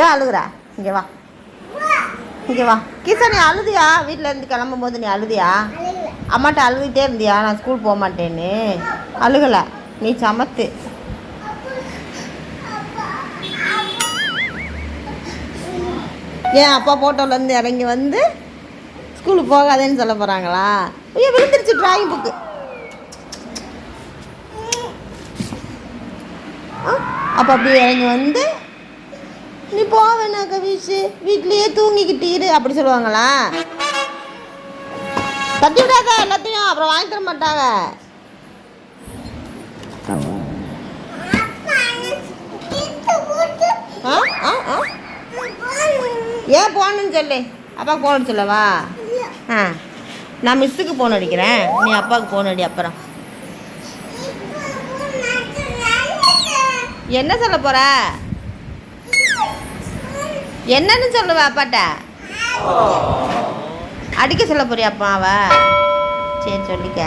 ஏன் அழுகுற? இங்கே வா. இங்கே வா. கீசா நீ அழுதியா? வீட்டில் இருந்து கிளம்பும் போது நீ அழுதியா? அம்மாட்ட அழுதுகிட்டே இருந்தியா? நான் ஸ்கூல் போக மாட்டேன்னு. அழுகலை. நீ சமத்து. ஏன் அப்பா ஃபோட்டோலேருந்து இறங்கி வந்து ஸ்கூலுக்கு போகாதேன்னு சொல்ல போகிறாங்களா ஐயோ விழுந்துருச்சு ட்ராயிங் புக்கு அப்போ அப்படியே இறங்கி வந்து நீ போவேனா கவிஷு? வீட்லயே தூங்கிக்கிட்டு இரு அப்படி சொல்லுவாங்களா? தட்டி விடாத எல்லாத்தையும் அப்புறம் வாங்கி தர மாட்டாங்க. ஆ ஆ ஆ. ஏன் போகணுன்னு சொல்லு? அப்பா போன் சொல்லவா? ஆ. நான் மிஸ்ஸுக்கு ஃபோன் அடிக்கிறேன். நீ அப்பாவுக்கு ஃபோன் அடி அப்புறம். என்ன சொல்ல போகிற என்னன்னு சொல்லுவ அப்பாட்ட? அடிக்க சொல்ல போறியா அப்பா அவ? சரி சொல்லிக்க.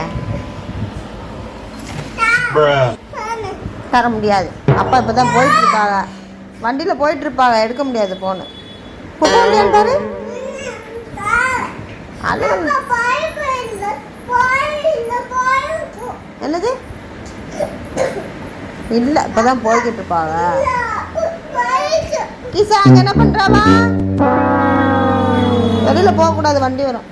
தர முடியாது. அப்பா இப்போ தான் போயிட்டு இருப்பாங்க வண்டியில் போயிட்டு இருப்பாங்க எடுக்க முடியாது ஃபோனு பாரு என்னது? இல்லை இப்போ தான் போய்கிட்டு இருப்பாங்க. கிசா அங்கே என்ன பண்ணுறாவா வெளியில் போகக்கூடாது வண்டி வரும்.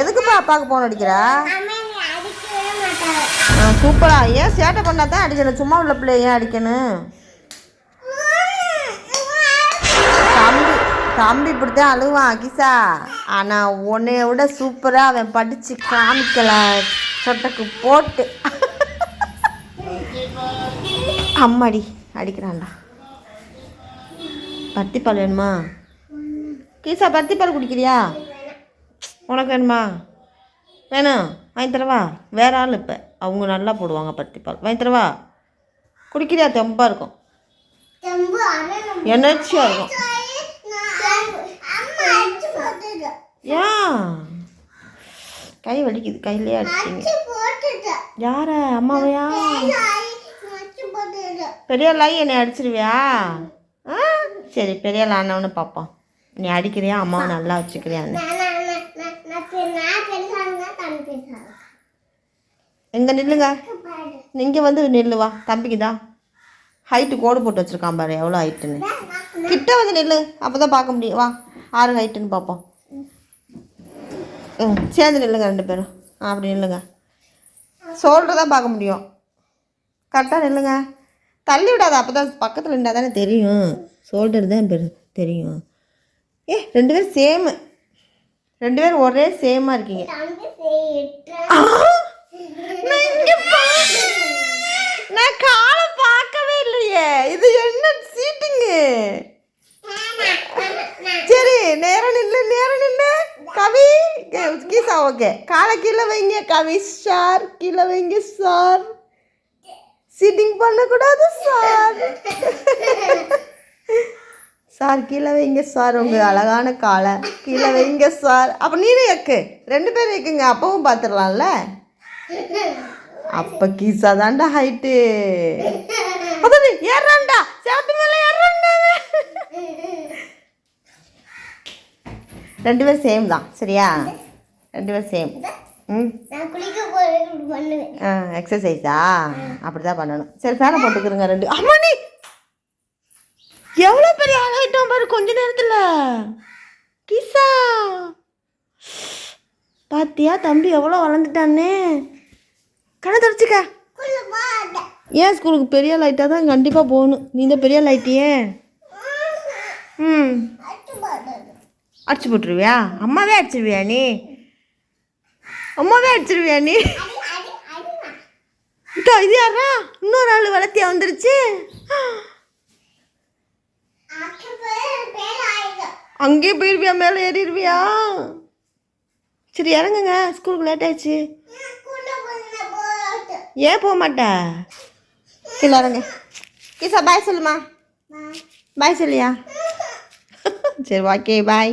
எதுக்குப்பா அப்பாவுக்கு போன் அடிக்கிறா? சூப்பரா. ஏன் சேட்டை பண்ணா தான் அடிக்கணும். சும்மா உள்ள பிள்ளைய ஏன் அடிக்கணும்? தம்பி தம்பி இப்படித்தான் அழுவான் கிசா ஆனால் உன்னைய விட சூப்பராக அவன் படித்து காமிக்கல. சொட்டக்கு போட்டு. அம்மாடி அடிக்கிறான்டா. பருத்திப்பால் வேணுமா? கீசா பருத்திப்பால் குடிக்கிறியா? உனக்கு வேணுமா? வேணும் வாங்கி தரவா. வேற ஆள் இப்போ. அவங்க நல்லா போடுவாங்க பருத்திப்பால் வாங்கி தரவா. குடிக்கிறியா? தெம்பாக இருக்கும். எனர்ஜியாக இருக்கும். கை வலிக்குது கையிலே அடிச்சிங்க. யார அம்மாவையா? பெரிய லாய் என்னை அடிச்சிருவியா? ஆ? சரி பெரிய ஆனவனு பார்ப்போம் நீ அடிக்கிறியா? அம்மாவை நல்லா வச்சுக்கிறியான்னு. எங்கே நில்லுங்க? இங்கே வந்து நில்லு வா. தம்பிக்கு தான் ஹைட்டு கோடு போட்டு வச்சுருக்கான் பாரு எவ்வளோ ஹைட்டுன்னு கிட்ட வந்து நில்லு. அப்போ தான் பார்க்க முடியும். வா. ஆறு ஹைட்டுன்னு பார்ப்போம் ம் சேர்ந்து நில்லுங்க ரெண்டு பேரும். அப்படி நில்லுங்க. ஷோல்டர் தான் பார்க்க முடியும். கரெக்டாக நில்லுங்க. தள்ளி விடாத அப்போ தான் பக்கத்தில் இருந்தால் தானே தெரியும். ஷோல்டர் தான் பெரு தெரியும். ஏ ரெண்டு பேரும் சேமு ரெண்டு பேரும் ஒரே சேமாக இருக்கீங்க! நான் இங்க நான் காலை பார்க்கவே இல்லையே இது என்ன சீட்டிங்கு சரி நேரம் நில்லு நேரம் நில்லு கவி கே- ஓகே. காலை கீழே வைங்க கவி சார். கீழே வைங்க சார். சீட்டிங் பண்ணக்கூடாது சார். சார் கீழே வைங்க சார். உங்கள் அழகான காலை. கீழே வைங்க சார். அப்போ நீனும் எக்கு ரெண்டு பேரும் எக்குங்க அப்பவும் பார்த்துடலாம்ல அப்போ கீசா தான்டா ஹைட்டு அதாவது ஏறான்டா சேவத்து மேலே ஏறான்டா ரெண்டு பேரும் சேம் தான். சரியா? ரெண்டு பேரும் சேம் ம். ஆ எக்ஸசைஸா அப்படி தான் பண்ணணும். சரி ஃபேனை போட்டுக்கிறங்க ரெண்டு. அம்மா நீ! எவ்வளோ பெரிய ஆளாயிட்டோம் பாரு கொஞ்ச நேரத்தில். கிசா! பாத்தியா தம்பி எவ்வளோ வளர்ந்துட்டானே? கண்ணை தொடச்சிக்க. ஏன் ஸ்கூலுக்கு பெரிய லைட்டாக தான் கண்டிப்பாக போகணும். நீ தான் பெரிய லைட்டியே ம். அடிச்சு போட்டுருவியா? அம்மாவே அடிச்சிருவியா நீ? அம்மாவே அடிச்சிருவியா நீ? இதோ யாரா இன்னொரு ஆள் வளர்த்தியா வந்துருச்சு? அங்கேயே போயிருவியா மேலே ஏறிடுவியா சரி இறங்குங்க. ஸ்கூலுக்கு லேட் ஆயிடுச்சு. ஏன் போக மாட்டே? கீழே இறங்க. கீசா பாய் சொல்லுமா. பாய் சொல்லியா? சரி ஓகே பாய்